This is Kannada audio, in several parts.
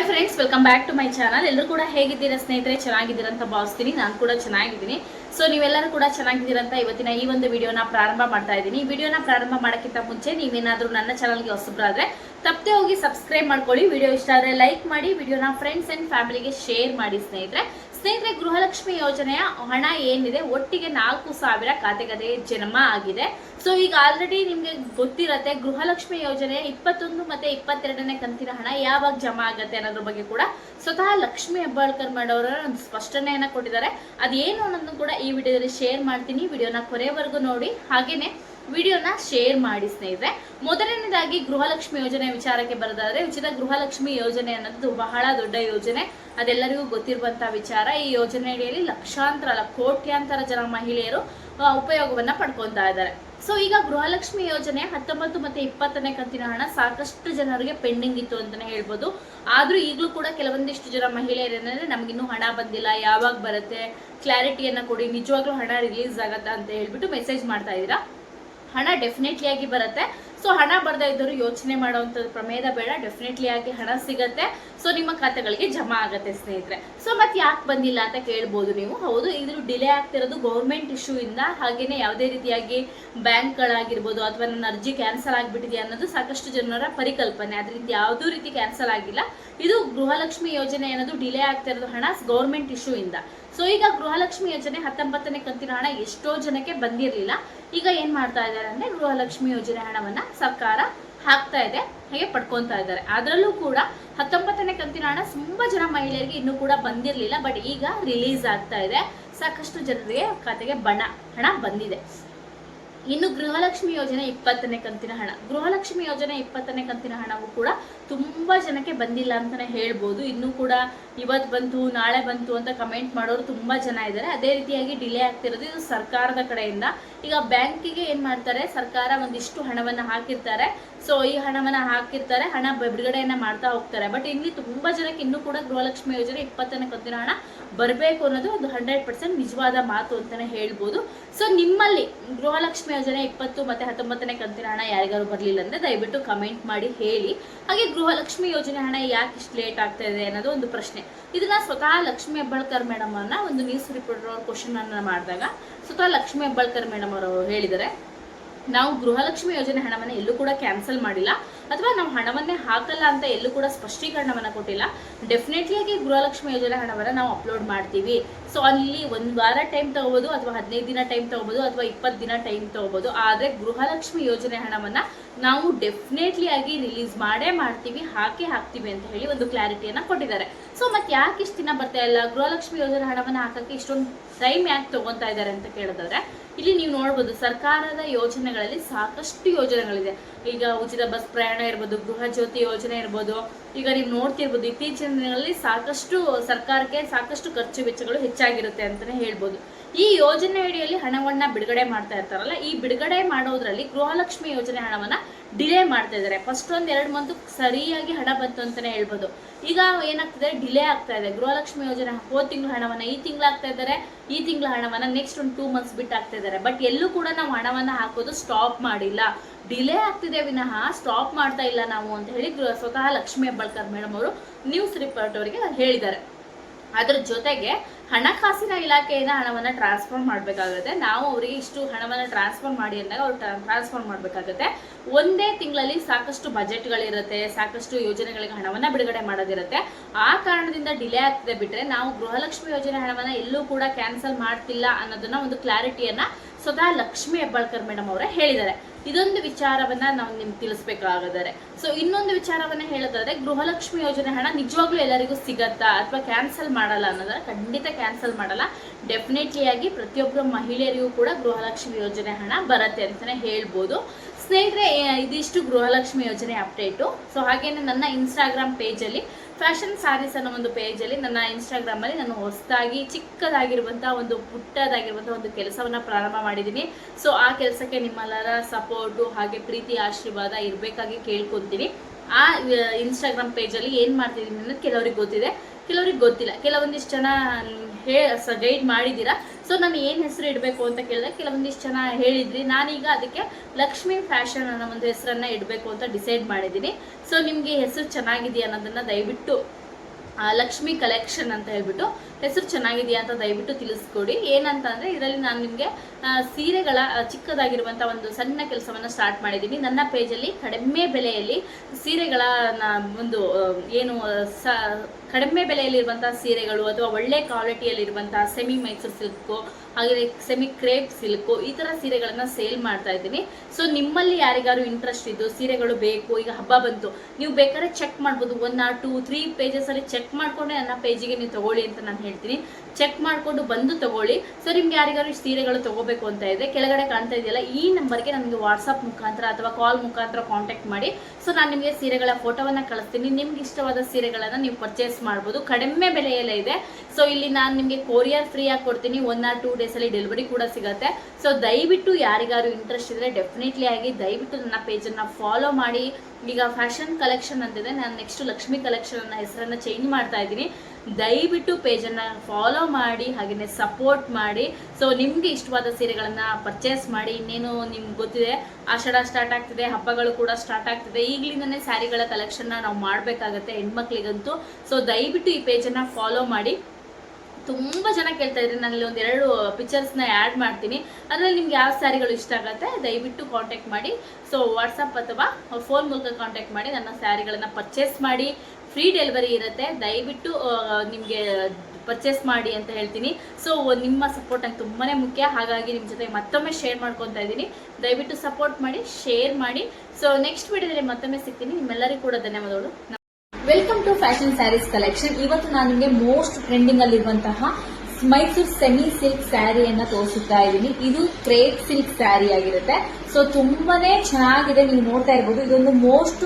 Hi friends welcome back to my channel ಎಲ್ಲರೂ ಕೂಡ ಹೇಗಿದ್ದೀರಾ ಸ್ನೇಹಿತರೆ? ಚೆನ್ನಾಗಿದ್ದೀರಾ ಅಂತ ಭಾವಿಸ್ತೀನಿ. ನಾನು ಕೂಡ ಚೆನ್ನಾಗಿದ್ದೀನಿ. ಸೊ ನೀವೆಲ್ಲರೂ ಕೂಡ ಚೆನ್ನಾಗಿದ್ದೀರಾ ಅಂತ ಇವತ್ತಿನ ಈ ಒಂದು ವಿಡಿಯೋನ ಪ್ರಾರಂಭ ಮಾಡ್ತಾ ಇದ್ದೀನಿ. ಈ ವಿಡಿಯೋನ ಪ್ರಾರಂಭ ಮಾಡೋಕ್ಕಿಂತ ಮುಂಚೆ ನೀವೇನಾದರೂ ನನ್ನ ಚಾನಲ್ಗೆ ಹೊಸಬ್ರಾದ್ರೆ, ತಪ್ಪದೆ ಹೋಗಿ ಸಬ್ಸ್ಕ್ರೈಬ್ ಮಾಡ್ಕೊಳ್ಳಿ. ವಿಡಿಯೋ ಇಷ್ಟ ಆದರೆ ಲೈಕ್ ಮಾಡಿ, ವಿಡಿಯೋನ ಫ್ರೆಂಡ್ಸ್ ಆ್ಯಂಡ್ ಫ್ಯಾಮಿಲಿಗೆ ಶೇರ್ ಮಾಡಿ ಸ್ನೇಹಿತರೆ. ಸ್ನೇಹಿತರೆ, ಗೃಹಲಕ್ಷ್ಮಿ ಯೋಜನೆಯ ಹಣ ಏನಿದೆ? ಒಟ್ಟಿಗೆ ನಾಲ್ಕು ಸಾವಿರ ಖಾತೆಗದೆ ಜನ್ಮ ಆಗಿದೆ. ಸೊ ಈಗ ಆಲ್ರೆಡಿ ನಿಮ್ಗೆ ಗೊತ್ತಿರತ್ತೆ, ಗೃಹಲಕ್ಷ್ಮಿ ಯೋಜನೆ ಇಪ್ಪತ್ತೊಂದು ಮತ್ತೆ ಇಪ್ಪತ್ತೆರಡನೇ ಕಂತಿನ ಹಣ ಯಾವಾಗ ಜಮಾ ಆಗತ್ತೆ ಅನ್ನೋದ್ರ ಬಗ್ಗೆ ಕೂಡ ಸ್ವತಃ ಲಕ್ಷ್ಮಿ ಹೆಬ್ಬಾಳ್ಕರ್ ಮಾಡೋರ ಒಂದು ಸ್ಪಷ್ಟನೆಯನ್ನ ಕೊಟ್ಟಿದ್ದಾರೆ. ಅದೇನು ಅನ್ನೋದನ್ನು ಕೂಡ ಈ ವಿಡಿಯೋದಲ್ಲಿ ಶೇರ್ ಮಾಡ್ತೀನಿ. ವಿಡಿಯೋನ ಕೊನೆವರೆಗೂ ನೋಡಿ. ಹಾಗೇನೆ ವಿಡಿಯೋನ ಶೇರ್ ಮಾಡಿ ಸ್ನೇಹಿತರೆ. ಮೊದಲನೇದಾಗಿ ಗೃಹಲಕ್ಷ್ಮಿ ಯೋಜನೆ ವಿಚಾರಕ್ಕೆ ಬರೋದಾದ್ರೆ, ಉಚಿತ ಗೃಹಲಕ್ಷ್ಮಿ ಯೋಜನೆ ಅನ್ನೋದು ಬಹಳ ದೊಡ್ಡ ಯೋಜನೆ. ಅದೆಲ್ಲರಿಗೂ ಗೊತ್ತಿರುವಂತಹ ವಿಚಾರ. ಈ ಯೋಜನೆ ಅಡಿಯಲ್ಲಿ ಲಕ್ಷಾಂತರ ಕೋಟ್ಯಾಂತರ ಜನ ಮಹಿಳೆಯರು ಉಪಯೋಗವನ್ನ ಪಡ್ಕೊತಾ ಇದ್ದಾರೆ. ಸೊ ಈಗ ಗೃಹಲಕ್ಷ್ಮಿ ಯೋಜನೆ ಹತ್ತೊಂಬತ್ತು ಮತ್ತೆ ಇಪ್ಪತ್ತನೇ ಕಂತಿನ ಹಣ ಸಾಕಷ್ಟು ಜನರಿಗೆ ಪೆಂಡಿಂಗ್ ಇತ್ತು ಅಂತಾನೆ ಹೇಳ್ಬೋದು. ಆದ್ರೂ ಈಗಲೂ ಕೂಡ ಕೆಲವೊಂದಿಷ್ಟು ಜನ ಮಹಿಳೆಯರು ಏನಂದ್ರೆ ನಮ್ಗಿನ್ನೂ ಹಣ ಬಂದಿಲ್ಲ, ಯಾವಾಗ ಬರುತ್ತೆ? ಕ್ಲಾರಿಟಿಯನ್ನ ಕೊಡಿ, ನಿಜವಾಗ್ಲೂ ಹಣ ರಿಲೀಸ್ ಆಗತ್ತಾ? ಅಂತ ಹೇಳ್ಬಿಟ್ಟು ಮೆಸೇಜ್ ಮಾಡ್ತಾ ಇದ್ದೀರಾ. ಹಣ ಡೆಫಿನೆಟ್ಲಿ ಆಗಿ ಬರುತ್ತೆ. ಸೊ ಹಣ ಬರ್ದೇ ಇದ್ದವರು ಯೋಚನೆ ಮಾಡುವಂಥದ್ದು ಪ್ರಮೇಯದ ಬೇಡ. ಡೆಫಿನೆಟ್ಲಿ ಆಗಿ ಹಣ ಸಿಗತ್ತೆ. ಸೊ ನಿಮ್ಮ ಖಾತೆಗಳಿಗೆ ಜಮಾ ಆಗುತ್ತೆ ಸ್ನೇಹಿತರೆ. ಸೊ ಮತ್ತೆ ಯಾಕೆ ಬಂದಿಲ್ಲ ಅಂತ ಕೇಳ್ಬೋದು ನೀವು. ಹೌದು, ಇದ್ರ ಡಿಲೇ ಆಗ್ತಿರೋದು ಗೌರ್ಮೆಂಟ್ ಇಶ್ಯೂ ಇಂದ. ಹಾಗೇನೆ ಯಾವುದೇ ರೀತಿಯಾಗಿ ಬ್ಯಾಂಕ್ಗಳಾಗಿರ್ಬೋದು ಅಥವಾ ನನ್ನ ಅರ್ಜಿ ಕ್ಯಾನ್ಸಲ್ ಆಗಿಬಿಟ್ಟಿದೆ ಅನ್ನೋದು ಸಾಕಷ್ಟು ಜನರ ಪರಿಕಲ್ಪನೆ. ಅದರಿಂದ ಯಾವುದೂ ರೀತಿ ಕ್ಯಾನ್ಸಲ್ ಆಗಿಲ್ಲ. ಇದು ಗೃಹಲಕ್ಷ್ಮಿ ಯೋಜನೆ ಅನ್ನೋದು ಡಿಲೇ ಆಗ್ತಿರೋದು ಹಣ ಗೌರ್ಮೆಂಟ್ ಇಶ್ಯೂ ಇಂದ. ಸೊ ಈಗ ಗೃಹಲಕ್ಷ್ಮಿ ಯೋಜನೆ ಹತ್ತೊಂಬತ್ತನೇ ಕಂತಿನ ಹಣ ಎಷ್ಟೋ ಜನಕ್ಕೆ ಬಂದಿರಲಿಲ್ಲ. ಈಗ ಏನ್ ಮಾಡ್ತಾ ಇದ್ದಾರೆ ಅಂದ್ರೆ ಗೃಹಲಕ್ಷ್ಮಿ ಯೋಜನೆ ಹಣವನ್ನ ಸರ್ಕಾರ ಹಾಕ್ತಾ ಇದೆ, ಹಾಗೆ ಪಡ್ಕೊಂತಾ ಇದ್ದಾರೆ. ಅದರಲ್ಲೂ ಕೂಡ ಹತ್ತೊಂಬತ್ತನೇ ಕಂತಿನ ಹಣ ತುಂಬಾ ಜನ ಮಹಿಳೆಯರಿಗೆ ಇನ್ನೂ ಕೂಡ ಬಂದಿರಲಿಲ್ಲ, ಬಟ್ ಈಗ ರಿಲೀಸ್ ಆಗ್ತಾ ಇದೆ. ಸಾಕಷ್ಟು ಜನರಿಗೆ ಖಾತೆಗೆ ಬಣ, ಹಣ ಬಂದಿದೆ. ಇನ್ನು ಗೃಹಲಕ್ಷ್ಮಿ ಯೋಜನೆ ಇಪ್ಪತ್ತನೇ ಕಂತಿನ ಹಣ. ಗೃಹಲಕ್ಷ್ಮಿ ಯೋಜನೆ ಇಪ್ಪತ್ತನೇ ಕಂತಿನ ಹಣವು ಕೂಡ ತುಂಬಾ ಜನಕ್ಕೆ ಬಂದಿಲ್ಲ ಅಂತಾನೆ ಹೇಳ್ಬೋದು. ಇನ್ನೂ ಕೂಡ ಇವತ್ತು ಬಂತು, ನಾಳೆ ಬಂತು ಅಂತ ಕಮೆಂಟ್ ಮಾಡೋರು ತುಂಬಾ ಜನ ಇದ್ದಾರೆ. ಅದೇ ರೀತಿಯಾಗಿ ಡಿಲೇ ಆಗ್ತಿರೋದು ಇದು ಸರ್ಕಾರದ ಕಡೆಯಿಂದ. ಈಗ ಬ್ಯಾಂಕಿಗೆ ಏನು ಮಾಡ್ತಾರೆ? ಸರ್ಕಾರ ಒಂದಿಷ್ಟು ಹಣವನ್ನ ಹಾಕಿರ್ತಾರೆ. ಸೊ ಈ ಹಣವನ್ನ ಹಾಕಿರ್ತಾರೆ. ಹಣ ಬಿಡುಗಡೆಯನ್ನ ಮಾಡ್ತಾ ಹೋಗ್ತಾರೆ. ಬಟ್ ಇಲ್ಲಿ ತುಂಬಾ ಜನಕ್ಕೆ ಇನ್ನೂ ಕೂಡ ಗೃಹಲಕ್ಷ್ಮಿ ಯೋಜನೆ ಇಪ್ಪತ್ತನೇ ಕಂತಿನ ಹಣ ಬರಬೇಕು ಅನ್ನೋದು ಒಂದು ಹಂಡ್ರೆಡ್ ಪರ್ಸೆಂಟ್ ನಿಜವಾದ ಮಾತು ಅಂತಲೇ ಹೇಳ್ಬೋದು. ಸೊ ನಿಮ್ಮಲ್ಲಿ ಗೃಹಲಕ್ಷ್ಮಿ ಯೋಜನೆ ಇಪ್ಪತ್ತು ಮತ್ತೆ ಹತ್ತೊಂಬತ್ತನೇ ಕಂತಿನ ಹಣ ಯಾರಿಗಾರು ಬರಲಿಲ್ಲ ಅಂದ್ರೆ ದಯವಿಟ್ಟು ಕಮೆಂಟ್ ಮಾಡಿ, ಹೇಳಿ. ಹಾಗೆ ಗೃಹಲಕ್ಷ್ಮಿ ಯೋಜನೆ ಹಣ ಯಾಕೆ ಇಷ್ಟು ಲೇಟ್ ಆಗ್ತಾ ಇದೆ ಅನ್ನೋದು ಒಂದು ಪ್ರಶ್ನೆ. ಇದನ್ನ ಸ್ವತಃ ಲಕ್ಷ್ಮಿ ಹೆಬ್ಬಾಳ್ಕರ್ ಮೇಡಮ್ ಒಂದು ನ್ಯೂಸ್ ರಿಪೋರ್ಟರ್ ಅವ್ರ ಕ್ವಶನ್ ಅನ್ನ ಮಾಡಿದಾಗ ಸ್ವತಃ ಲಕ್ಷ್ಮಿ ಹೆಬ್ಬಾಳ್ಕರ್ ಮೇಡಮ್ ಅವರು ಹೇಳಿದ್ದಾರೆ, ನಾವು ಗೃಹಲಕ್ಷ್ಮಿ ಯೋಜನೆ ಹಣವನ್ನು ಎಲ್ಲೂ ಕೂಡ ಕ್ಯಾನ್ಸಲ್ ಮಾಡಿಲ್ಲ, ಅಥವಾ ನಾವು ಹಣವನ್ನೇ ಹಾಕಲ್ಲ ಅಂತ ಎಲ್ಲೂ ಕೂಡ ಸ್ಪಷ್ಟೀಕರಣವನ್ನು ಕೊಟ್ಟಿಲ್ಲ ಡೆಫಿನೆಟ್ಲಿ ಆಗಿ ಗೃಹಲಕ್ಷ್ಮಿ ಯೋಜನೆ ಹಣವನ್ನು ನಾವು ಅಪ್ಲೋಡ್ ಮಾಡ್ತೀವಿ. ಸೊ ಅಲ್ಲಿ ಒಂದು ವಾರ ಟೈಮ್ ತಗೋಬೋದು, ಅಥವಾ ಹದಿನೈದು ದಿನ ಟೈಮ್ ತಗೋಬೋದು, ಅಥವಾ ಇಪ್ಪತ್ತು ದಿನ ಟೈಮ್ ತಗೋಬೋದು, ಆದರೆ ಗೃಹಲಕ್ಷ್ಮಿ ಯೋಜನೆ ಹಣವನ್ನು ನಾವು ಡೆಫಿನೆಟ್ಲಿ ಆಗಿ ರಿಲೀಸ್ ಮಾಡೇ ಮಾಡ್ತೀವಿ, ಹಾಕೇ ಹಾಕ್ತೀವಿ ಅಂತ ಹೇಳಿ ಒಂದು ಕ್ಲಾರಿಟಿಯನ್ನು ಕೊಟ್ಟಿದ್ದಾರೆ. ಸೊ ಮತ್ತೆ ಯಾಕೆ ಇಷ್ಟು ದಿನ ಬರ್ತಾ ಇಲ್ಲ? ಗೃಹಲಕ್ಷ್ಮಿ ಯೋಜನೆ ಹಣವನ್ನು ಹಾಕಕ್ಕೆ ಇಷ್ಟೊಂದು ಟೈಮ್ ಯಾಕೆ ತಗೊತಾ ಇದ್ದಾರೆ ಅಂತ ಕೇಳಿದ್ರೆ ಇಲ್ಲಿ ನೀವು ನೋಡ್ಬೋದು ಸರ್ಕಾರದ ಯೋಜನೆಗಳಲ್ಲಿ ಸಾಕಷ್ಟು ಯೋಜನೆಗಳಿದೆ. ಈಗ ಉಚಿತ ಬಸ್ ಪ್ರಯಾಣ ಇರ್ಬೋದು, ಗೃಹ ಜ್ಯೋತಿ ಯೋಜನೆ ಇರ್ಬೋದು. ಈಗ ನೀವು ನೋಡ್ತಿರ್ಬೋದು ಇತ್ತೀಚಿನ ದಿನಗಳಲ್ಲಿ ಸಾಕಷ್ಟು ಸರ್ಕಾರಕ್ಕೆ ಸಾಕಷ್ಟು ಖರ್ಚು ವೆಚ್ಚಗಳು ಹೆಚ್ಚಾಗಿರುತ್ತೆ ಅಂತಾನೆ ಹೇಳ್ಬೋದು. ಈ ಯೋಜನೆಯಡಿಯಲ್ಲಿ ಹಣವನ್ನ ಬಿಡುಗಡೆ ಮಾಡ್ತಾ ಇರ್ತಾರಲ್ಲ, ಈ ಬಿಡುಗಡೆ ಮಾಡೋದ್ರಲ್ಲಿ ಗೃಹಲಕ್ಷ್ಮಿ ಯೋಜನೆ ಹಣವನ್ನ ಡಿಲೇ ಮಾಡ್ತಾ ಇದ್ದಾರೆ ಫಸ್ಟ್ ಒಂದ್ ಎರಡು ಮಂತ್ ಸರಿಯಾಗಿ ಹಣ ಬಂತು ಅಂತಾನೆ ಹೇಳ್ಬೋದು. ಈಗ ಏನಾಗ್ತದೆ? ಡಿಲೇ ಆಗ್ತಾ ಇದೆ. ಗೃಹಲಕ್ಷ್ಮಿ ಯೋಜನೆ ಹೋದ ತಿಂಗಳು ಹಣವನ್ನ ಈ ತಿಂಗಳು ಆಗ್ತಾ ಇದ್ದಾರೆ ಈ ತಿಂಗಳ ಹಣವನ್ನ ನೆಕ್ಸ್ಟ್ ಒಂದು ಟೂ ಮಂತ್ಸ್ ಬಿಟ್ಟು ಆಗ್ತಾ ಇದ್ದಾರೆ ಬಟ್ ಎಲ್ಲೂ ಕೂಡ ನಾವು ಹಣವನ್ನ ಹಾಕೋದು ಸ್ಟಾಪ್ ಮಾಡಿಲ್ಲ. ಡಿಲೇ ಆಗ್ತಿದೆ ವಿನಃ ಸ್ಟಾಪ್ ಮಾಡ್ತಾ ಇಲ್ಲ ನಾವು ಅಂತ ಹೇಳಿ ಸ್ವತಃ ಲಕ್ಷ್ಮಿ ಅಬ್ಬಳ್ಕರ್ ಮೇಡಮ್ ಅವರು ನ್ಯೂಸ್ ರಿಪೋರ್ಟ್ ಅವರಿಗೆ ಹೇಳಿದ್ದಾರೆ. ಅದ್ರ ಜೊತೆಗೆ ಹಣಕಾಸಿನ ಇಲಾಖೆಯಿಂದ ಹಣವನ್ನು ಟ್ರಾನ್ಸ್ಫರ್ ಮಾಡಬೇಕಾಗುತ್ತೆ. ನಾವು ಅವರಿಗೆ ಇಷ್ಟು ಹಣವನ್ನು ಟ್ರಾನ್ಸ್ಫರ್ ಮಾಡಿ ಅಂದಾಗ ಅವ್ರು ಟ್ರಾನ್ಸ್ಫರ್ ಮಾಡಬೇಕಾಗುತ್ತೆ. ಒಂದೇ ತಿಂಗಳಲ್ಲಿ ಸಾಕಷ್ಟು ಬಜೆಟ್ಗಳಿರುತ್ತೆ ಸಾಕಷ್ಟು ಯೋಜನೆಗಳಿಗೆ ಹಣವನ್ನು ಬಿಡುಗಡೆ ಮಾಡೋದಿರುತ್ತೆ. ಆ ಕಾರಣದಿಂದ ಡಿಲೇ ಆಗ್ತದೆ ಬಿಟ್ಟರೆ ನಾವು ಗೃಹಲಕ್ಷ್ಮಿ ಯೋಜನೆ ಹಣವನ್ನು ಎಲ್ಲೂ ಕೂಡ ಕ್ಯಾನ್ಸಲ್ ಮಾಡ್ತಿಲ್ಲ ಅನ್ನೋದನ್ನ ಒಂದು ಕ್ಲಾರಿಟಿಯನ್ನ ಸ್ವತಃ ಲಕ್ಷ್ಮಿ ಹೆಬ್ಬಾಳ್ಕರ್ ಮೇಡಮ್ ಅವರೇ ಹೇಳಿದ್ದಾರೆ. ಇದೊಂದು ವಿಚಾರವನ್ನ ನಾವು ನಿಮ್ಗೆ ತಿಳಿಸ್ಬೇಕಾಗಿದ್ದಾರೆ. ಸೊ ಇನ್ನೊಂದು ವಿಚಾರವನ್ನ ಹೇಳೋದಾದ್ರೆ, ಗೃಹಲಕ್ಷ್ಮಿ ಯೋಜನೆ ಹಣ ನಿಜವಾಗ್ಲೂ ಎಲ್ಲರಿಗೂ ಸಿಗತ್ತಾ? ಅಥವಾ ಕ್ಯಾನ್ಸಲ್ ಮಾಡಲ್ಲ ಅನ್ನೋದ್ರ ಖಂಡಿತ ಕ್ಯಾನ್ಸಲ್ ಮಾಡಲ್ಲ. ಡೆಫಿನೆಟ್ಲಿ ಆಗಿ ಪ್ರತಿಯೊಬ್ಬರು ಮಹಿಳೆಯರಿಗೂ ಕೂಡ ಗೃಹಲಕ್ಷ್ಮಿ ಯೋಜನೆ ಹಣ ಬರುತ್ತೆ ಅಂತಾನೆ ಹೇಳ್ಬೋದು. ಸ್ನೇಹಿತರೆ, ಇದಿಷ್ಟು ಗೃಹಲಕ್ಷ್ಮಿ ಯೋಜನೆ ಅಪ್ಡೇಟು. ಸೊ ಹಾಗೇನೆ ನನ್ನ ಇನ್ಸ್ಟಾಗ್ರಾಮ್ ಪೇಜಲ್ಲಿ ಫ್ಯಾಷನ್ ಸ್ಯಾರೀಸ್ ಅನ್ನೋ ಒಂದು ಪೇಜಲ್ಲಿ ನನ್ನ ಇನ್ಸ್ಟಾಗ್ರಾಮಲ್ಲಿ ನಾನು ಹೊಸದಾಗಿ ಚಿಕ್ಕದಾಗಿರುವಂಥ ಒಂದು ಪುಟ್ಟದಾಗಿರುವಂಥ ಒಂದು ಕೆಲಸವನ್ನು ಪ್ರಾರಂಭ ಮಾಡಿದ್ದೀನಿ. ಸೊ ಆ ಕೆಲಸಕ್ಕೆ ನಿಮ್ಮೆಲ್ಲರ ಸಪೋರ್ಟು ಹಾಗೆ ಪ್ರೀತಿ, ಆಶೀರ್ವಾದ ಇರಬೇಕಾಗಿ ಕೇಳ್ಕೊತೀನಿ. ಆ ಇನ್ಸ್ಟಾಗ್ರಾಮ್ ಪೇಜಲ್ಲಿ ಏನು ಮಾಡ್ತಿದ್ದೀನಿ ಅನ್ನೋದು ಕೆಲವ್ರಿಗೆ ಗೊತ್ತಿದೆ. ಕೆಲವ್ರಿಗೆ ಗೊತ್ತಿಲ್ಲ. ಕೆಲವೊಂದಿಷ್ಟು ಜನ ಹೇ ಗೈಡ್ ಮಾಡಿದ್ದೀರಾ? ಸೊ ನಾನು ಏನು ಹೆಸರು ಇಡಬೇಕು ಅಂತ ಕೇಳಿದ್ರೆ ಕೆಲವೊಂದಿಷ್ಟು ಜನ ಹೇಳಿದ್ರಿ. ನಾನೀಗ ಅದಕ್ಕೆ ಲಕ್ಷ್ಮಿ ಫ್ಯಾಷನ್ ಅನ್ನೋ ಒಂದು ಹೆಸರನ್ನು ಇಡಬೇಕು ಅಂತ ಡಿಸೈಡ್ ಮಾಡಿದ್ದೀನಿ. ಸೊ ನಿಮಗೆ ಹೆಸರು ಚೆನ್ನಾಗಿದೆಯಾ ಅನ್ನೋದನ್ನು ದಯವಿಟ್ಟು ಲಕ್ಷ್ಮಿ ಕಲೆಕ್ಷನ್ ಅಂತ ಹೇಳ್ಬಿಟ್ಟು ಹೆಸರು ಚೆನ್ನಾಗಿದೆಯಾ ಅಂತ ದಯವಿಟ್ಟು ತಿಳಿಸ್ಕೊಡಿ. ಏನಂತ ಅಂದ್ರೆ ಇದರಲ್ಲಿ ನಾನು ನಿಮಗೆ ಸೀರೆಗಳ ಚಿಕ್ಕದಾಗಿರುವಂಥ ಒಂದು ಸಣ್ಣ ಕೆಲಸವನ್ನು ಸ್ಟಾರ್ಟ್ ಮಾಡಿದ್ದೀನಿ. ನನ್ನ ಪೇಜಲ್ಲಿ ಕಡಿಮೆ ಬೆಲೆಯಲ್ಲಿ ಸೀರೆಗಳ ಒಂದು ಏನು ಸ, ಕಡಿಮೆ ಬೆಲೆಯಲ್ಲಿರುವಂತಹ ಸೀರೆಗಳು ಅಥವಾ ಒಳ್ಳೆ ಕ್ವಾಲಿಟಿಯಲ್ಲಿರುವಂತಹ ಸೆಮಿ ಮೈಸೂರು ಸಿಲ್ಕು ಹಾಗೆ ಸೆಮಿ ಕ್ರೇಪ್ ಸಿಲ್ಕು ಈ ಥರ ಸೀರೆಗಳನ್ನು ಸೇಲ್ ಮಾಡ್ತಾ ಇದ್ದೀನಿ. ಸೊ ನಿಮ್ಮಲ್ಲಿ ಯಾರಿಗಾರು ಇಂಟ್ರೆಸ್ಟ್ ಇದ್ದು, ಸೀರೆಗಳು ಬೇಕು, ಈಗ ಹಬ್ಬ ಬಂತು, ನೀವು ಬೇಕಾದ್ರೆ ಚೆಕ್ ಮಾಡ್ಬೋದು. ಒನ್ ಆರ್ ಟೂ ತ್ರೀ ಪೇಜಸಲ್ಲಿ ಚೆಕ್ ಮಾಡ್ಕೊಂಡೆ ನನ್ನ ಪೇಜಿಗೆ ನೀವು ತಗೊಳ್ಳಿ ಅಂತ ನಾನು ಹೇಳ್ತೀನಿ. ಚೆಕ್ ಮಾಡಿಕೊಂಡು ಬಂದು ತಗೊಳ್ಳಿ. ಸೊ ನಿಮ್ಗೆ ಯಾರಿಗಾರು ಸೀರೆಗಳು ತಗೋಬೇಕು ಅಂತ ಇದೆ, ಕೆಳಗಡೆ ಕಾಣ್ತಾ ಇದೆಯಲ್ಲ, ಈ ನಂಬರ್ಗೆ ನನಗೆ ವಾಟ್ಸಪ್ ಮುಖಾಂತರ ಅಥವಾ ಕಾಲ್ ಮುಖಾಂತರ ಕಾಂಟ್ಯಾಕ್ಟ್ ಮಾಡಿ. ಸೊ ನಾನು ನಿಮಗೆ ಸೀರೆಗಳ ಫೋಟೋವನ್ನು ಕಳಿಸ್ತೀನಿ. ನಿಮ್ಗೆ ಇಷ್ಟವಾದ ಸೀರೆಗಳನ್ನು ನೀವು ಪರ್ಚೇಸ್ ಮಾಡ್ಬೋದು. ಕಡಿಮೆ ಬೆಲೆಯಲ್ಲೇ ಇದೆ. ಸೊ ಇಲ್ಲಿ ನಾನು ನಿಮಗೆ ಕೊರಿಯರ್ ಫ್ರೀ ಆಗಿ ಕೊಡ್ತೀನಿ. ಒನ್ ಆರ್ ಟೂ ಡೇಸಲ್ಲಿ ಡೆಲಿವರಿ ಕೂಡ ಸಿಗುತ್ತೆ. ಸೊ ದಯವಿಟ್ಟು ಯಾರಿಗಾರು ಇಂಟ್ರೆಸ್ಟ್ ಇದ್ರೆ ಡೆಫಿನೆಟ್ಲಿ ಆಗಿ ದಯವಿಟ್ಟು ನನ್ನ ಪೇಜನ್ನು ಫಾಲೋ ಮಾಡಿ. ಈಗ ಫ್ಯಾಷನ್ ಕಲೆಕ್ಷನ್ ಅಂತಿದೆ. ನಾನು ನೆಕ್ಸ್ಟ್ ಲಕ್ಷ್ಮಿ ಕಲೆಕ್ಷನ್ ಅನ್ನ ಹೆಸರನ್ನ ಚೇಂಜ್ ಮಾಡ್ತಾ ಇದ್ದೀನಿ. ದಯವಿಟ್ಟು ಪೇಜನ್ನು ಫಾಲೋ ಮಾಡಿ ಹಾಗೆಯೇ ಸಪೋರ್ಟ್ ಮಾಡಿ. ಸೊ ನಿಮಗೆ ಇಷ್ಟವಾದ ಸೀರೆಗಳನ್ನು ಪರ್ಚೇಸ್ ಮಾಡಿ. ಇನ್ನೇನು ನಿಮ್ಗೆ ಗೊತ್ತಿದೆ, ಆಷಾಢ ಸ್ಟಾರ್ಟ್ ಆಗ್ತಿದೆ, ಹಬ್ಬಗಳು ಕೂಡ ಸ್ಟಾರ್ಟ್ ಆಗ್ತಿದೆ. ಈಗಲಿಂದನೇ ಸ್ಯಾರಿಗಳ ಕಲೆಕ್ಷನ್ನ ನಾವು ಮಾಡಬೇಕಾಗತ್ತೆ ಹೆಣ್ಮಕ್ಳಿಗಂತೂ. ಸೊ ದಯವಿಟ್ಟು ಈ ಪೇಜನ್ನು ಫಾಲೋ ಮಾಡಿ. ತುಂಬ ಜನ ಕೇಳ್ತಾ ಇದ್ರೆ. ನಾನು ಒಂದು ಎರಡು ಪಿಕ್ಚರ್ಸ್ನ ಆ್ಯಡ್ ಮಾಡ್ತೀನಿ. ಅದರಲ್ಲಿ ನಿಮ್ಗೆ ಯಾವ ಸ್ಯಾರಿಗಳು ಇಷ್ಟ ಆಗುತ್ತೆ, ದಯವಿಟ್ಟು ಕಾಂಟ್ಯಾಕ್ಟ್ ಮಾಡಿ. ಸೊ ವಾಟ್ಸಪ್ ಅಥವಾ ಫೋನ್ ಮೂಲಕ ಕಾಂಟ್ಯಾಕ್ಟ್ ಮಾಡಿ, ನನ್ನ ಸ್ಯಾರಿಗಳನ್ನು ಪರ್ಚೇಸ್ ಮಾಡಿ. ಫ್ರೀ ಡೆಲಿವರಿ ಇರುತ್ತೆ. ದಯವಿಟ್ಟು ನಿಮಗೆ ಪರ್ಚೇಸ್ ಮಾಡಿ ಅಂತ ಹೇಳ್ತೀನಿ. ಸೊ ನಿಮ್ಮ ಸಪೋರ್ಟ್ ನಂಗೆ ತುಂಬಾ ಮುಖ್ಯ. ಹಾಗಾಗಿ ನಿಮ್ಮ ಜೊತೆ ಮತ್ತೊಮ್ಮೆ ಶೇರ್ ಮಾಡ್ಕೊತಾ ಇದ್ದೀನಿ. ದಯವಿಟ್ಟು ಸಪೋರ್ಟ್ ಮಾಡಿ ಶೇರ್ ಮಾಡಿ. ಸೊ ನೆಕ್ಸ್ಟ್ ವಿಡಿಯೋದಲ್ಲಿ ಮತ್ತೊಮ್ಮೆ ಸಿಗ್ತೀನಿ. ನಿಮ್ಮೆಲ್ಲರಿಗೂ ಕೂಡ ಧನ್ಯವಾದಗಳು. Welcome to fashion sarees collection ಇವತ್ತು ನಾನು ನಿಮಗೆ ಮೋಸ್ಟ್ ಟ್ರೆಂಡಿಂಗ್ ಅಲ್ಲಿರುವಂತಹ ಮೈಸೂರ್ ಸೆಮಿ ಸಿಲ್ಕ್ ಸ್ಯಾರಿಯನ್ನ ತೋರಿಸುತ್ತಾ ಇದ್ದೀನಿ. ಇದು ಕ್ರೇಪ್ ಸಿಲ್ಕ್ ಸ್ಯಾರಿ ಆಗಿರುತ್ತೆ. ಸೊ ತುಂಬಾನೇ ಚೆನ್ನಾಗಿದೆ. ನೀವು ನೋಡ್ತಾ ಇರ್ಬೋದು. ಇದೊಂದು ಮೋಸ್ಟ್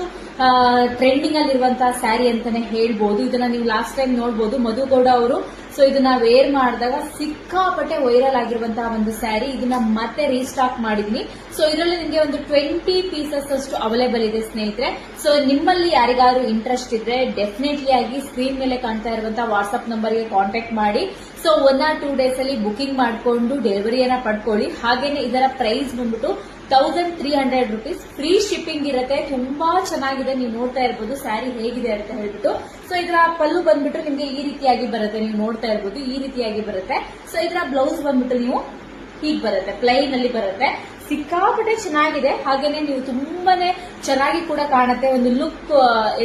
ಟ್ರೆಂಡಿಂಗ್ ಅಲ್ಲಿರುವಂತಹ ಸ್ಯಾರಿ ಅಂತಾನೆ ಹೇಳ್ಬೋದು. ಇದನ್ನ ನೀವು ಲಾಸ್ಟ್ ಟೈಮ್ ನೋಡ್ಬೋದು. ಮಧುಗೌಡ ಅವರು. ಸೊ ಇದನ್ನ ವೇರ್ ಮಾಡಿದಾಗ ಸಿಕ್ಕಾಪಟ್ಟೆ ವೈರಲ್ ಆಗಿರುವಂತಹ ಒಂದು ಸ್ಯಾರಿ ಇದನ್ನ ಮತ್ತೆ ರೀಸ್ಟಾಕ್ ಮಾಡಿದೀನಿ. ಸೊ ಇದರಲ್ಲಿ ನಿಮಗೆ ಒಂದು ಟ್ವೆಂಟಿ ಪೀಸಸ್ ಅಷ್ಟು ಅವೈಲೇಬಲ್ ಇದೆ ಸ್ನೇಹಿತರೆ. ಸೊ ನಿಮ್ಮಲ್ಲಿ ಯಾರಿಗಾದ್ರು ಇಂಟ್ರೆಸ್ಟ್ ಇದ್ರೆ ಡೆಫಿನೆಟ್ಲಿ ಆಗಿ ಸ್ಕ್ರೀನ್ ಮೇಲೆ ಕಾಣ್ತಾ ಇರುವಂತಹ ವಾಟ್ಸ್ಆಪ್ ನಂಬರ್ಗೆ ಕಾಂಟ್ಯಾಕ್ಟ್ ಮಾಡಿ. So one or two days ಅಲ್ಲಿ ಬುಕಿಂಗ್ ಮಾಡಿಕೊಂಡು ಡೆಲಿವರಿಯನ್ನ ಪಡ್ಕೊಳ್ಳಿ. ಹಾಗೇನೆ ಇದರ ಪ್ರೈಸ್ ಬಂದ್ಬಿಟ್ಟು thousand three hundred rupees free shipping ಇರುತ್ತೆ. ತುಂಬಾ ಚೆನ್ನಾಗಿದೆ. ನೀವು ನೋಡ್ತಾ ಇರ್ಬೋದು. ಸ್ಯಾರಿ ಹೇಗಿದೆ ಅಂತ ಹೇಳ್ಬಿಟ್ಟು. ಸೊ ಇದರ ಪಲ್ಲು ಬಂದ್ಬಿಟ್ಟು ನಿಮ್ಗೆ ಈ ರೀತಿಯಾಗಿ ಬರುತ್ತೆ. ನೀವು ನೋಡ್ತಾ ಇರ್ಬೋದು. ಈ ರೀತಿಯಾಗಿ ಬರುತ್ತೆ. ಸೊ ಇದರ ಬ್ಲೌಸ್ ಬಂದ್ಬಿಟ್ಟು ನೀವು ಹೀಗೆ ಬರುತ್ತೆ. ಪ್ಲೈನ್ ಅಲ್ಲಿ ಬರುತ್ತೆ. ಸಿಕ್ಕಾಪಟ್ಟೆ ಚೆನ್ನಾಗಿದೆ. ಹಾಗೇನೆ ನೀವು ತುಂಬಾನೇ ಚೆನ್ನಾಗಿ ಕೂಡ ಕಾಣುತ್ತೆ. ಒಂದು ಲುಕ್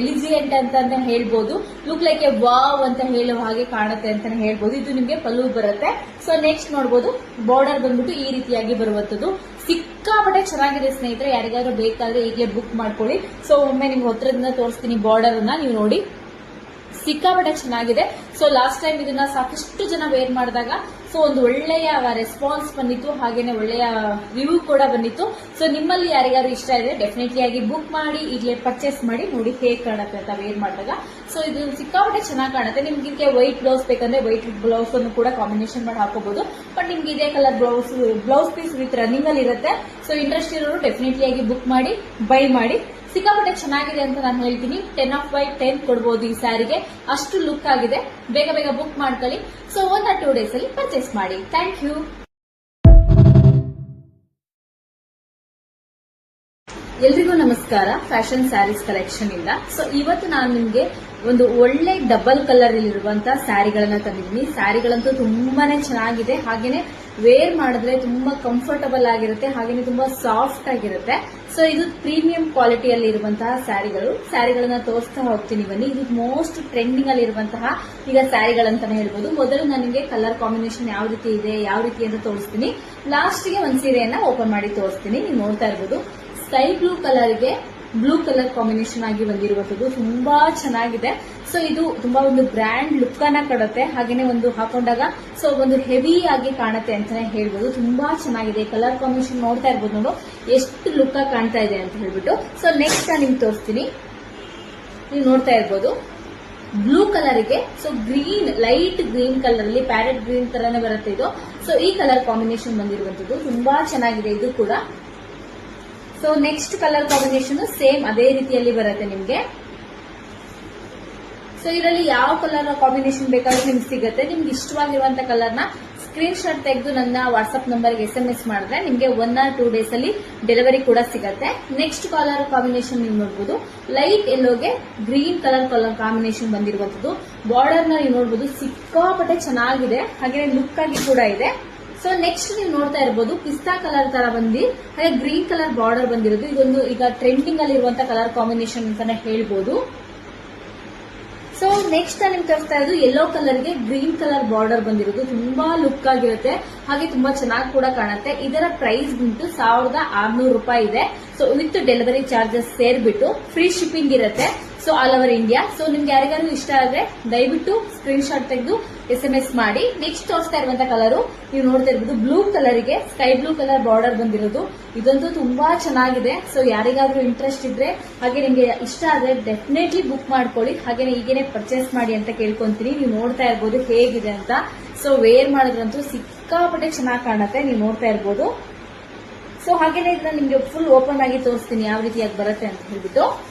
ಎಲಿಜಿಯೆಂಟ್ ಅಂತಾನೆ ಹೇಳ್ಬೋದು. ಲುಕ್ ಲೈಕ್ ಎ ವಾವ್ ಅಂತ ಹೇಳುವ ಹಾಗೆ ಕಾಣುತ್ತೆ ಅಂತಾನೆ ಹೇಳ್ಬೋದು. ಇದು ನಿಮಗೆ ಪಲ್ಲು ಬರುತ್ತೆ. ಸೊ ನೆಕ್ಸ್ಟ್ ನೋಡ್ಬೋದು. ಬಾರ್ಡರ್ ಬಂದ್ಬಿಟ್ಟು ಈ ರೀತಿಯಾಗಿ ಬರುವಂತದ್ದು ಸಿಕ್ಕಾಪಟ್ಟೆ ಚೆನ್ನಾಗಿದೆ ಸ್ನೇಹಿತರೆ. ಯಾರಿಗಾದ್ರೂ ಬೇಕಾದ್ರೆ ಈಗಲೇ ಬುಕ್ ಮಾಡ್ಕೊಳ್ಳಿ. ಸೊ ಒಮ್ಮೆ ನಿಮ್ಗೆ ಹತ್ರದಿಂದ ತೋರಿಸ್ತೀನಿ ಬಾರ್ಡರ್ ಅನ್ನ. ನೀವು ನೋಡಿ. ಸಿಕ್ಕಾಪಟ್ಟೆ ಚೆನ್ನಾಗಿದೆ. ಸೊ ಲಾಸ್ಟ್ ಟೈಮ್ ಇದನ್ನ ಸಾಕಷ್ಟು ಜನ ವೇರ್ ಮಾಡಿದಾಗ ಸೊ ಒಂದು ಒಳ್ಳೆಯ ರೆಸ್ಪಾನ್ಸ್ ಬಂದಿತ್ತು. ಹಾಗೇನೆ ಒಳ್ಳೆಯ ರಿವ್ಯೂ ಕೂಡ ಬಂದಿತ್ತು. ಸೊ ನಿಮ್ಮಲ್ಲಿ ಯಾರಿಗಾದ್ರು ಇಷ್ಟ ಇದೆ ಡೆಫಿನೆಟ್ಲಿ ಆಗಿ ಬುಕ್ ಮಾಡಿ, ಈಗಲೇ ಪರ್ಚೇಸ್ ಮಾಡಿ, ನೋಡಿ ಹೇಗೆ ಕಾಣುತ್ತೆ ಅಂತ ವೇರ್ ಮಾಡಿದಾಗ. ಸೊ ಇದು ಸಿಕ್ಕಾಪಟ್ಟೆ ಚೆನ್ನಾಗಿ ಕಾಣುತ್ತೆ. ನಿಮ್ಗೆ ವೈಟ್ ಬ್ಲೌಸ್ ಬೇಕಂದ್ರೆ ವೈಟ್ ಬ್ಲೌಸ್ ಅನ್ನು ಕೂಡ ಕಾಂಬಿನೇಷನ್ ಮಾಡಿ ಹಾಕೋಬಹುದು ಬಟ್ ನಿಮ್ಗೆ ಇದೇ colour blouse blouse piece with running ಅಲ್ಲಿ ಇರುತ್ತೆ ಸೊ ಇಂಟ್ರೆಸ್ಟ್ ಇರೋರು ಡೆಫಿನೆಟ್ಲಿ ಆಗಿ ಬುಕ್ ಮಾಡಿ ಬೈ ಮಾಡಿ. ಸಿಕ್ಕಾಪಟ್ಟೆ ಚೆನ್ನಾಗಿದೆ ಅಂತ ನಾನು ಹೇಳ್ತೀನಿ. ಟೆನ್ ಆಫ್ ಬೈ ಟೆನ್ ಕೊಡ್ಬೋದು ಈ ಸ್ಯಾರಿಗೆ. ಅಷ್ಟು ಲುಕ್ ಆಗಿದೆ. ಬೇಗ ಬೇಗ ಬುಕ್ ಮಾಡ್ಕೊಳ್ಳಿ. So one or two days ಅಲ್ಲಿ ಪರ್ಚೇಸ್ ಮಾಡಿ. ಥ್ಯಾಂಕ್ ಯು ಎಲ್ರಿಗೂ ನಮಸ್ಕಾರ. ಫ್ಯಾಷನ್ ಸ್ಯಾರೀಸ್ ಕಲೆಕ್ಷನ್ ಇಂದ. ಸೊ ಇವತ್ತು ನಾನು ನಿಮ್ಗೆ ಒಂದು ಒಳ್ಳೆ ಡಬಲ್ ಕಲರ್ ಇರುವಂತ ಸ್ಯಾರಿಗಳನ್ನ ತಂದಿದ್ದೀನಿ. ಸ್ಯಾರಿಗಳಂತೂ ತುಂಬಾನೇ ಚೆನ್ನಾಗಿದೆ. ಹಾಗೇನೆ ವೇರ್ ಮಾಡಿದ್ರೆ ತುಂಬಾ ಕಂಫರ್ಟಬಲ್ ಆಗಿರುತ್ತೆ. ಹಾಗೇನೆ ತುಂಬಾ ಸಾಫ್ಟ್ ಆಗಿರುತ್ತೆ. ಸೊ ಇದು ಪ್ರೀಮಿಯಂ ಕ್ವಾಲಿಟಿಯಲ್ಲಿ ಇರುವಂತಹ ಸ್ಯಾರಿಗಳು. ಸ್ಯಾರಿಗಳನ್ನ ತೋರಿಸ್ತಾ ಹೋಗ್ತೀನಿ ಬನ್ನಿ. ಇದು ಮೋಸ್ಟ್ ಟ್ರೆಂಡಿಂಗ್ ಅಲ್ಲಿ ಇರುವಂತಹ ಈಗ ಸ್ಯಾರಿಗಳಂತಾನೆ ಹೇಳ್ಬೋದು. ಮೊದಲು ನನಗೆ ಕಲರ್ ಕಾಂಬಿನೇಷನ್ ಯಾವ ರೀತಿ ಇದೆ, ಯಾವ ರೀತಿ ಅಂತ ತೋರಿಸ್ತೀನಿ. ಲಾಸ್ಟ್ಗೆ ಒಂದ್ ಸೀರೆಯನ್ನ ಓಪನ್ ಮಾಡಿ ತೋರಿಸ್ತೀನಿ. ನೀವು ನೋಡ್ತಾ ಇರ್ಬೋದು. ಸ್ಕೈ ಬ್ಲೂ ಕಲರ್ಗೆ ಬ್ಲೂ ಕಲರ್ ಕಾಂಬಿನೇಷನ್ ಆಗಿ ಬಂದಿರುವಂತದ್ದು ತುಂಬಾ ಚೆನ್ನಾಗಿದೆ. ಸೊ ಇದು ತುಂಬಾ ಒಂದು ಗ್ರ್ಯಾಂಡ್ ಲುಕ್ ಅನ್ನ ಕೊಡುತ್ತೆ. ಹಾಗೇನೆ ಒಂದು ಹಾಕೊಂಡಾಗ ಸೊ ಒಂದು ಹೆವಿ ಆಗಿ ಕಾಣುತ್ತೆ ಅಂತಾನೆ ಹೇಳ್ಬೋದು. ತುಂಬಾ ಚೆನ್ನಾಗಿದೆ. ಕಲರ್ ಕಾಂಬಿನೇಷನ್ ನೋಡ್ತಾ ಇರ್ಬೋದು ನೋಡು. ಎಷ್ಟು ಲುಕ್ ಆಗಿ ಕಾಣ್ತಾ ಇದೆ ಅಂತ ಹೇಳ್ಬಿಟ್ಟು. ಸೊ ನೆಕ್ಸ್ಟ್ ನಾನು ನಿಮ್ಗೆ ತೋರಿಸ್ತೀನಿ. ನೀವು ನೋಡ್ತಾ ಇರ್ಬೋದು. Blue ಕಲರ್ಗೆ so green light green colour ಅಲ್ಲಿ ಪ್ಯಾರೆಟ್ ಗ್ರೀನ್ ತರಾನೇ ಬರುತ್ತೆ ಇದು. ಸೊ ಈ ಕಲರ್ ಕಾಂಬಿನೇಷನ್ ಬಂದಿರುವಂತದ್ದು ತುಂಬಾ ಚೆನ್ನಾಗಿದೆ. ಇದು ಕೂಡ. So next colour combination same ಅದೇ ರೀತಿಯಲ್ಲಿ ಬರುತ್ತೆ ನಿಮ್ಗೆ. ಸೊ ಇದರಲ್ಲಿ ಯಾವ ಕಲರ್ ಕಾಂಬಿನೇಷನ್ ಬೇಕಾದ್ರೂ ನಿಮ್ಗೆ ಸಿಗುತ್ತೆ. ನಿಮ್ಗೆ ಇಷ್ಟವಾಗಿರುವಂತ ಕಲರ್ನ ಸ್ಕ್ರೀನ್ ಶಾಟ್ ತೆಗೆದು ನನ್ನ ವಾಟ್ಸ್ಆಪ್ ನಂಬರ್ಗೆ ಎಸ್ ಎಂ ಎಸ್ ಮಾಡಿದ್ರೆ ನಿಮಗೆ ಒನ್ ಆರ್ ಟೂ ಡೇಸ್ ಅಲ್ಲಿ ಡೆಲಿವರಿ ಕೂಡ ಸಿಗುತ್ತೆ. ನೆಕ್ಸ್ಟ್ ಕಲರ್ ಕಾಂಬಿನೇಷನ್ ನೀವು ನೋಡಬಹುದು ಲೈಟ್ ಎಲ್ಲೋಗೆ ಗ್ರೀನ್ ಕಲರ್ ಕಲರ್ ಕಾಂಬಿನೇಷನ್ ಬಂದಿರುವಂತದ್ದು ಬಾರ್ಡರ್ ನೀವು ನೋಡಬಹುದು ಸಿಕ್ಕಾಪಟ್ಟೆ ಚೆನ್ನಾಗಿದೆ. ಹಾಗೆ ಲುಕ್ ಆಗಿ ಕೂಡ ಇದೆ. ಸೊ ನೆಕ್ಸ್ಟ್ ನೀವು ನೋಡ್ತಾ ಇರಬಹುದು ಪಿಸ್ತಾ ಕಲರ್ ತರ ಬಂದಿ, ಹಾಗೆ ಗ್ರೀನ್ ಕಲರ್ ಬಾರ್ಡರ್ ಬಂದಿರೋದು. ಇದೊಂದು ಈಗ ಟ್ರೆಂಡಿಂಗ್ ಅಲ್ಲಿ ಇರುವಂತ ಕಲರ್ ಕಾಂಬಿನೇಷನ್ ಅಂತಾನೆ ಹೇಳ್ಬೋದು. ಸೊ ನೆಕ್ಸ್ಟ್ ನಿಮ್ಗೆ ತೋರಿಸ್ತಾ ಇರೋದು ಯೆಲ್ಲೋ ಕಲರ್ಗೆ ಗ್ರೀನ್ ಕಲರ್ ಬಾರ್ಡರ್ ಬಂದಿರೋದು. ತುಂಬಾ ಲುಕ್ ಆಗಿರುತ್ತೆ. ಹಾಗೆ ತುಂಬಾ ಚೆನ್ನಾಗಿ ಕೂಡ ಕಾಣುತ್ತೆ. ಇದರ ಪ್ರೈಸ್ ಬಂತು ಸಾವಿರದ ಆರ್ನೂರು ರೂಪಾಯಿ ಇದೆ. ಸೊ ವಿತ್ ಡೆಲಿವರಿ ಚಾರ್ಜಸ್ ಸೇರ್ಬಿಟ್ಟು ಫ್ರೀ ಶಿಪ್ಪಿಂಗ್ ಇರುತ್ತೆ. So all over India so ನಿಮ್ಗೆ ಯಾರಿಗಾರು ಇಷ್ಟ ಆದ್ರೆ ದಯವಿಟ್ಟು ಸ್ಕ್ರೀನ್ ಶಾಟ್ ತೆಗೆದು ಎಸ್ ಎಂ ಎಸ್ ಮಾಡಿ. ನೆಕ್ಸ್ಟ್ ತೋರಿಸ್ತಾ ಇರುವಂತ ಕಲರು ನೀವು ನೋಡ್ತಾ ಇರ್ಬೋದು ಬ್ಲೂ ಕಲರ್ಗೆ ಸ್ಕೈ ಬ್ಲೂ ಕಲರ್ ಬಾರ್ಡರ್ ಬಂದಿರೋದು. ಇದಂತೂ ತುಂಬಾ ಚೆನ್ನಾಗಿದೆ. ಸೊ ಯಾರಿಗಾದ್ರೂ ಇಂಟ್ರೆಸ್ಟ್ ಇದ್ರೆ, ಹಾಗೆ ನಿಮ್ಗೆ ಇಷ್ಟ ಆದ್ರೆ ಡೆಫಿನೆಟ್ಲಿ ಬುಕ್ ಮಾಡ್ಕೊಳ್ಳಿ. ಹಾಗೆ ಈಗೇನೆ ಪರ್ಚೇಸ್ ಮಾಡಿ ಅಂತ ಕೇಳ್ಕೊಂತೀನಿ. ನೀವು ನೋಡ್ತಾ ಇರ್ಬೋದು ಹೇಗಿದೆ ಅಂತ. ಸೊ ವೇರ್ ಮಾಡಿದ್ರಂತೂ ಸಿಕ್ಕಾಪಟ್ಟೆ ಚೆನ್ನಾಗಿ ಕಾಣುತ್ತೆ. ನೀವು ನೋಡ್ತಾ ಇರ್ಬೋದು. ಸೊ ಹಾಗೇನೆ ಇದನ್ನ ನಿಮ್ಗೆ ಫುಲ್ ಓಪನ್ ಆಗಿ ತೋರಿಸ್ತೀನಿ. ಯಾವ ರೀತಿಯಾಗಿ ಬರುತ್ತೆ ಅಂತ ಹೇಳ್ಬಿಟ್ಟು.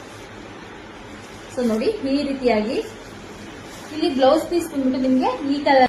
ಸೊ ನೋಡಿ ಈ ರೀತಿಯಾಗಿ. ಇಲ್ಲಿ ಬ್ಲೌಸ್ ಪೀಸ್ ಬಂದ್ಬಿಟ್ಟು ನಿಮ್ಗೆ ಈ ಕಲರ್